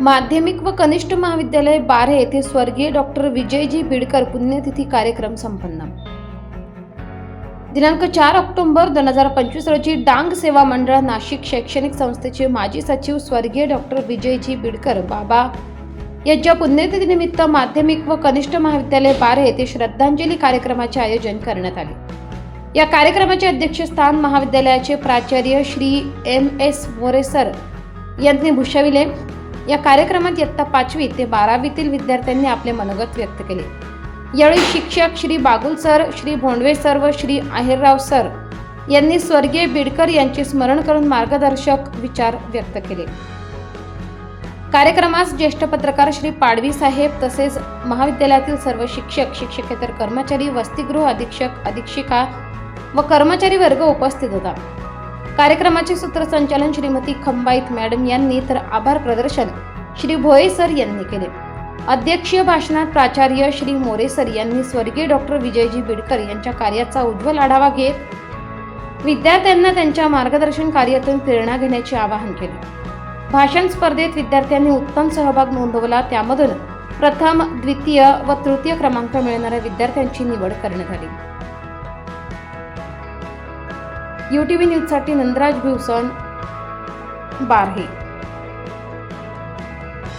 माध्यमिक व कनिष्ठ महाविद्यालय बारे येथे स्वर्गीय डॉक्टर विजयजी बिडकर पुण्यतिथी कार्यक्रम संपन्न. दिनांक चार ऑक्टोबर दोन हजार पंचवीस रोजी डांग सेवा मंडळ नाशिक शैक्षणिक संस्थेचे माजी सचिव स्वर्गीय डॉक्टर विजयजी बिडकर बाबा यांच्या पुण्यतिथीनिमित्त माध्यमिक व कनिष्ठ महाविद्यालय बारे येथे श्रद्धांजली कार्यक्रमाचे आयोजन करण्यात आले. या कार्यक्रमाचे अध्यक्षस्थान महाविद्यालयाचे प्राचार्य श्री एम एस मोरेसर यांनी भूषविले. या कार्यक्रमात इयत्ता पाचवी ते बारावीतील विद्यार्थ्यांनी आपले मनोगत व्यक्त केले. यावेळी शिक्षक श्री बागुल सर श्री भोंडवे सर व श्री आहेरराव सर यांनी स्वर्गीय बिडकर यांचे स्मरण करून मार्गदर्शक विचार व्यक्त केले. कार्यक्रमास ज्येष्ठ पत्रकार श्री पाडवी साहेब तसेच महाविद्यालयातील सर्व शिक्षक शिक्षकेतर कर्मचारी वसतिगृह अधीक्षक अधीक्षिका व कर्मचारी वर्ग उपस्थित होता. कार्यक्रमाचे सूत्रसंचालन श्रीमती खंबाईत मॅडम यांनी तर आभार प्रदर्शन श्री भोये सर यांनी केले. अध्यक्षीय भाषणात प्राचार्य श्री मोरे सर यांनी स्वर्गीय डॉक्टर विजयजी बिडकर यांच्या कार्याचा उज्ज्वल आढावा घेत विद्यार्थ्यांना त्यांच्या मार्गदर्शन कार्यातून प्रेरणा घेण्याचे आवाहन केले. भाषण स्पर्धेत विद्यार्थ्यांनी उत्तम सहभाग नोंदवला. त्यामधून प्रथम द्वितीय व तृतीय क्रमांक मिळणाऱ्या विद्यार्थ्यांची निवड करण्यात आली. यू टी व्ही न्यूजसाठी नंदराज भिवसण बारहे.